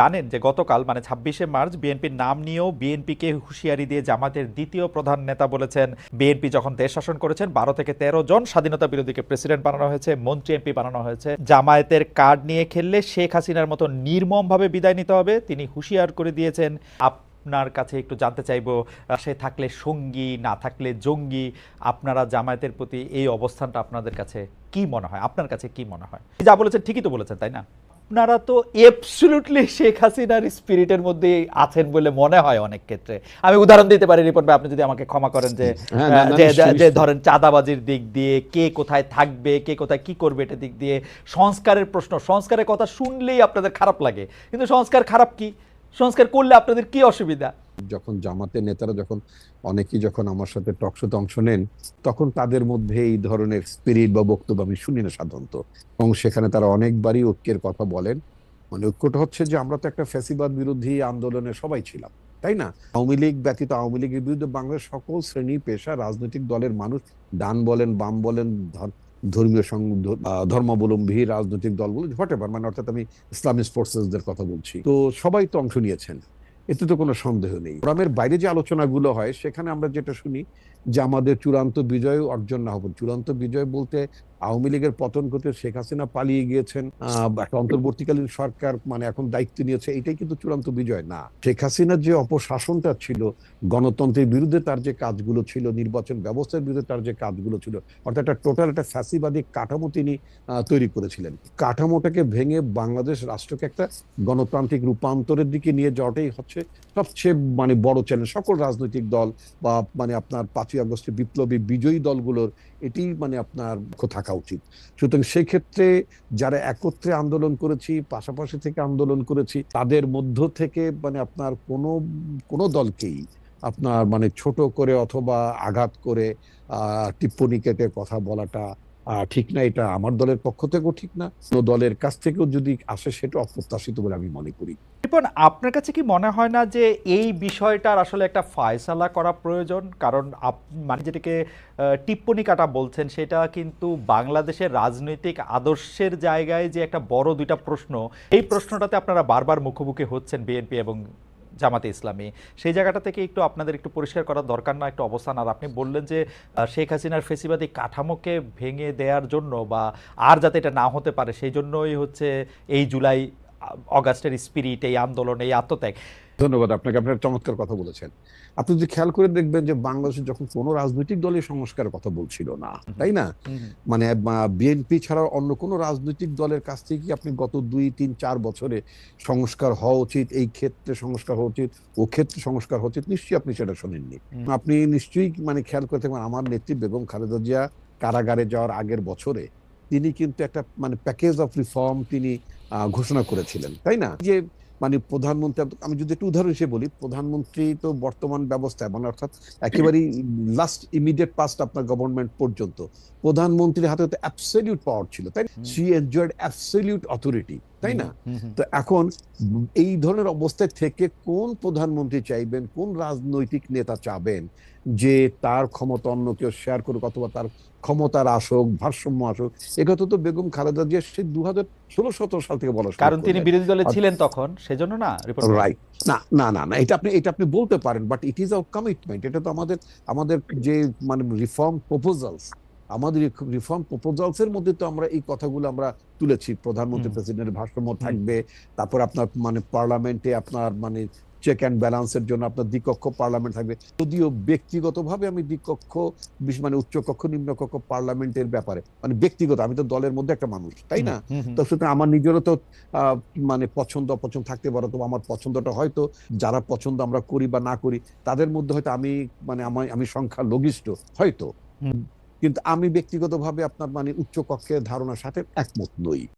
জানেন যে গতকাল মানে ছাব্বিশে মার্চ, বিএনপির নাম নিয়েও বিএনপিকে হুঁশিয়ারি দিয়ে জামাতের দ্বিতীয় প্রধান নেতা বলেছেন। বিএনপি যখন দেশ শাসন করেছেন, বারো থেকে তেরো জন স্বাধীনতা বিরোধীকে প্রেসিডেন্ট বানানো হয়েছে, মন্ত্রী এমপি বানানো হয়েছে। জামায়াতের কার্ড নিয়ে খেললে শেখ হাসিনার মতো নির্মমভাবে বিদায় নিতে হবে, তিনি হুঁশিয়ার করে দিয়েছেন। আপনার কাছে একটু জানতে চাইব সে থাকলে সঙ্গী, না থাকলে জঙ্গি, আপনারা জামায়াতের প্রতি এই অবস্থানটা আপনাদের কাছে কি মনে হয়? আপনার কাছে কি মনে হয়? যা বলেছেন ঠিকই তো বলেছেন, তাই না? আপনারা তো এবসলুটলি শেখ হাসিনার স্পিরিটের মধ্যে আছেন বলে মনে হয় অনেক ক্ষেত্রে। আমি উদাহরণ দিতে পারি রিপোর্ট ভাই আপনি যদি আমাকে ক্ষমা করেন যে হ্যাঁ, যে। ধরেন চাঁদাবাজির দিক দিয়ে কে কোথায় থাকবে কে কোথায় কি করবে এটা দিক দিয়ে সংস্কারের প্রশ্ন। সংস্কারের কথা শুনলেই আপনাদের খারাপ লাগে। কিন্তু সংস্কার খারাপ কি? সংস্কার করলে আপনাদের কি অসুবিধা? যখন জামাতের নেতারা যখন অনেকেই যখন আমার সাথে টকশোতে অংশ নেন, তখন তাদের মধ্যে এই ধরনের স্পিরিট বা বক্তব্য আমি শুনি না সাধারণত। এবং সেখানে তারা অনেকবারই ঐক্যের কথা বলেন। মানে ঐক্যটা হচ্ছে যে আমরা তো একটা ফ্যাসিবাদ বিরোধী আন্দোলনে সবাই ছিলাম, তাই না? আওয়ামী লীগ ব্যতীত আওয়ামী লীগের বিরুদ্ধে বাংলার সকল শ্রেণি, পেশা, রাজনৈতিক দলের মানুষ ডান বলেন, বাম বলেন ধর্মীয় সং- ধর্মাবলম্বী রাজনৈতিক দলগুলো হোয়াট মানে অর্থাৎ আমি ইসলামিক ফোর্সেসদের কথা বলছি। তো সবাই তো অংশ নিয়েছেন। এতে তো কোনো সন্দেহ নেই। ফোরামের বাইরে যে আলোচনাগুলো হয়, সেখানে আমরা যেটা শুনি যে আমাদের চূড়ান্ত বিজয় অর্জন না হবে। চূড়ান্ত বিজয় বলতে আওয়ামী লীগের পতন করতে শেখ হাসিনা পালিয়ে গিয়েছেন একটা অন্তর্বর্তীকালীন সরকার মানে এখন দায়িত্ব নিয়েছে, এটাই কিন্তু চূড়ান্ত বিজয় না। শেখ হাসিনার যে অপশাসনটা ছিল, গণতন্ত্রের বিরুদ্ধে তার যে কাজগুলো ছিল, নির্বাচন ব্যবস্থার বিরুদ্ধে তার যে কাজগুলো ছিল, অর্থাৎ একটা টোটাল একটা ফ্যাসিবাদী কাঠামো তিনি তৈরি করেছিলেন। কাঠামোটাকে ভেঙে বাংলাদেশ রাষ্ট্রকে একটা গণতান্ত্রিক রূপান্তরের দিকে নিয়ে যাওয়াটাই হচ্ছে সবচেয়ে মানে বড় চ্যালেঞ্জ সকল রাজনৈতিক দল বা মানে আপনার পাঁচই আগস্টে বিপ্লবী বিজয়ী দলগুলোর এটি মানে আপনার লক্ষ্য থাকা উচিত। সুতরাং সেক্ষেত্রে যারা একত্রে আন্দোলন করেছি, পাশাপাশি থেকে আন্দোলন করেছি, তাদের মধ্য থেকে মানে আপনার কোনো কোনো দলকেই আপনার মানে ছোট করে অথবা আঘাত করে টিপ্পনি কেটে কথা বলাটা ঠিক না, এটা আমার দলের পক্ষ থেকেও ঠিক না। দলের কাছ থেকেও যদি আসে, সেটা অপ্রত্যাশিত বলে আমি মনে করি। রিপন, আপনার কাছে কি মনে হয় না যে এই বিষয়টার আসলে একটা ফায়সালা করা প্রয়োজন? কারণ মানে যেটাকে টিপ্পনি কাটা বলছেন, সেটা কিন্তু বাংলাদেশের রাজনৈতিক আদর্শের জায়গায় যে একটা বড় দুইটা প্রশ্ন, এই প্রশ্নটাতে আপনারা বারবার মুখোমুখি হচ্ছেন বিএনপি এবং জামাতে ইসলামী। সেই জায়গাটা থেকে একটু আপনাদের একটু পরিষ্কার করার দরকার না, একটা অবস্থান আর আপনি বললেন যে শেখ হাসিনার ফেসিবাদী কাঠামোকে ভেঙে দেওয়ার জন্য বা আর যাতে এটা না হতে পারে, সেই জন্যই হচ্ছে এই জুলাই অগাস্টের স্পিরিট এই আন্দোলন এই আত্মত্যাগ। ধন্যবাদ আপনাকে আপনার চমৎকার কথা বলেছেন। আপনি যদি খেয়াল করে দেখবেন যে বাংলাদেশে যখন কোনো রাজনৈতিক দলই সংস্কারের কথা বলছিল না তাই না? মানে বিএনপি ছাড়া অন্য কোনো রাজনৈতিক দলের কাছ থেকে আপনি গত দুই তিন চার বছরে সংস্কার হওয়া উচিত এই ক্ষেত্রে সংস্কার হওয়া উচিত ও ক্ষেত্রে সংস্কার হওয়া উচিত নিশ্চয়ই আপনি সেটা শোনেননি। আপনি নিশ্চয়ই মানে খেয়াল করে থাকবেন আমার নেত্রী বেগম খালেদা জিয়া কারাগারে যাওয়ার আগের বছরে তিনি কিন্তু একটা মানে প্যাকেজ অফ রিফর্ম তিনি ঘোষণা করেছিলেন তাই না? যে মানে প্রধানমন্ত্রী আমি যদি একটু উদাহরণ হিসেবে বলি প্রধানমন্ত্রী তো বর্তমান ব্যবস্থা মানে অর্থাৎ একেবারেই লাস্ট ইমিডিয়েট পাস্ট আপনার গভর্নমেন্ট পর্যন্ত প্রধানমন্ত্রীর হাতে তো অ্যাবসলিউট পাওয়ার ছিল তাই। সি এনজয়েড অ্যাবসলিউট অথরিটি তাই না। তো এখন এই ধরনের অবস্থায় থেকে কোন প্রধানমন্ত্রী চাইবেন কোন রাজনৈতিক নেতা চাবেন যে তার ক্ষমতা অন্য কেউ শেয়ার করুক অথবা তার ক্ষমতার আসুক ভারসাম্য আসুক? একথা তো বেগম খালেদা জিয়া সেই দু হাজার ষোলো সতেরো সাল থেকে বলা কারণ তিনি বিরোধী দলে ছিলেন তখন সেজন্য না রাইট না না না না এটা আপনি এটা আপনি বলতে পারেন but it is our commitment এটা তো আমাদের আমাদের যে মানে রিফর্ম প্রপোজালস আমাদের রিফর্ম প্রপোজালস এর মধ্যে তো আমরা এই কথাগুলো আমরা তুলেছি। প্রধানমন্ত্রী প্রেসিডেন্টের ভারসাম্য থাকবে। তারপর আপনার মানে পার্লামেন্টে আপনার মানে চেক অ্যান্ড ব্যালেন্সের জন্য আপনার দ্বিকক্ষ পার্লামেন্ট থাকবে। যদিও ব্যক্তিগতভাবে আমি দ্বিকক্ষ মানে উচ্চকক্ষ নিম্নকক্ষ পার্লামেন্টের ব্যাপারে মানে ব্যক্তিগত আমি তো দলের মধ্যে একটা মানুষ তাই না? তো সুতরাং আমার নিজেরও তো আহ, মানে পছন্দ অপছন্দ থাকতে পারে তো আমার পছন্দটা হয়তো যারা পছন্দ আমরা করি বা না করি তাদের মধ্যে হয়তো আমি মানে আমি আমি সংখ্যা লঘিষ্ঠ হয়তো। কিন্তু আমি ব্যক্তিগতভাবে আপনার মানে উচ্চ কক্ষের ধারণার সাথে একমত নই।